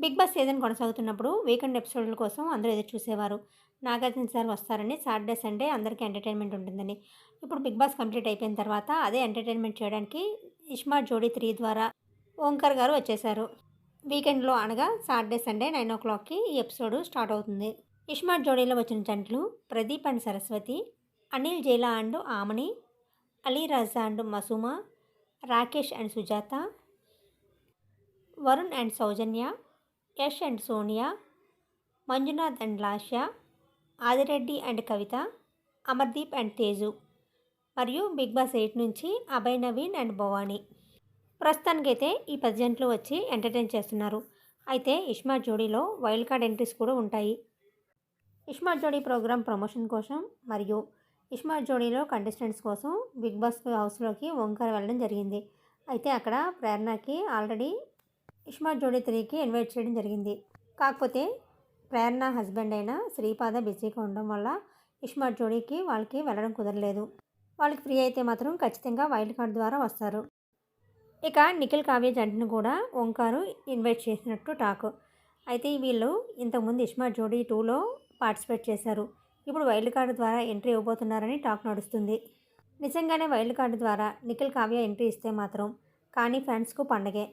Big Boss season కొనసాగుతున్నప్పుడు weekend ఎపిసోడ్ల కోసం అందరూ ఎదురు చూసేవారు. నాగార్జున సార్ వస్తారని సాటర్డే సండే అందరికీ ఎంటర్టైన్మెంట్ ఉంటుందని. ఇప్పుడు బిగ్ బాస్ కంప్లీట్ అయిపోయిన తర్వాత అదే ఎంటర్టైన్మెంట్ చేయడానికి ఇష్మా జోడీ త్రీ ద్వారా ఓంకర్ గారు వచ్చేశారు. వీకెండ్లో అనగా సాటర్డే సండే నైన్ ఓ క్లాక్కి ఈ ఎపిసోడ్ స్టార్ట్ అవుతుంది. ఇష్మార్ట్ జోడీలో వచ్చిన జంటలు Pradeep and Saraswati Anil Jaila and Aamani Ali Raja and Masuma Rakesh and Sujatha Varun and Soujanya Yash and Sonia Manjunath and Lasya Adireddy and Kavitha Amardeep and Teju మరియు big boss eight నుంచి Abhay Naveen and Bhavani. ప్రస్తుతానికైతే ఈ పది జంటలు వచ్చి entertain చేస్తున్నారు. అయితే ఇష్మా జోడీలో వైల్డ్ కార్డ్ ఎంట్రీస్ కూడా ఉంటాయి. ఇష్మా జోడీ ప్రోగ్రామ్ ప్రమోషన్ కోసం మరియు ఇష్మా జోడీలో కంటెస్టెంట్స్ కోసం బిగ్ బాస్ హౌస్లోకి ఓంకార్ వెళ్ళడం జరిగింది. అయితే అక్కడ ప్రేరణకి ఆల్రెడీ ఇష్మా జోడీ త్రీకి ఇన్వైట్ చేయడం జరిగింది. కాకపోతే ప్రేరణ హస్బెండ్ అయిన శ్రీపాద బిజీగా ఉండడం వల్ల ఇష్మా జోడీకి వాళ్ళకి వెళ్ళడం కుదరలేదు. వాళ్ళకి ఫ్రీ అయితే మాత్రం ఖచ్చితంగా వైల్డ్ కార్డ్ ద్వారా వస్తారు. ఇక నిఖిల్ కావ్య జంటను కూడా ఓంకారు ఇన్వైట్ చేసినట్టు టాక్. అయితే వీళ్ళు ఇంతకుముందు ఇష్మా జోడీ టూలో పార్టిసిపేట్ చేశారు. ఇప్పుడు వైల్డ్ కార్డు ద్వారా ఎంట్రీ ఇవ్వబోతున్నారని టాక్ నడుస్తుంది. నిజంగానే వైల్డ్ కార్డు ద్వారా నిఖిల్ కావ్య ఎంట్రీ ఇస్తే మాత్రం కానీ ఫ్యాన్స్కు పండగే.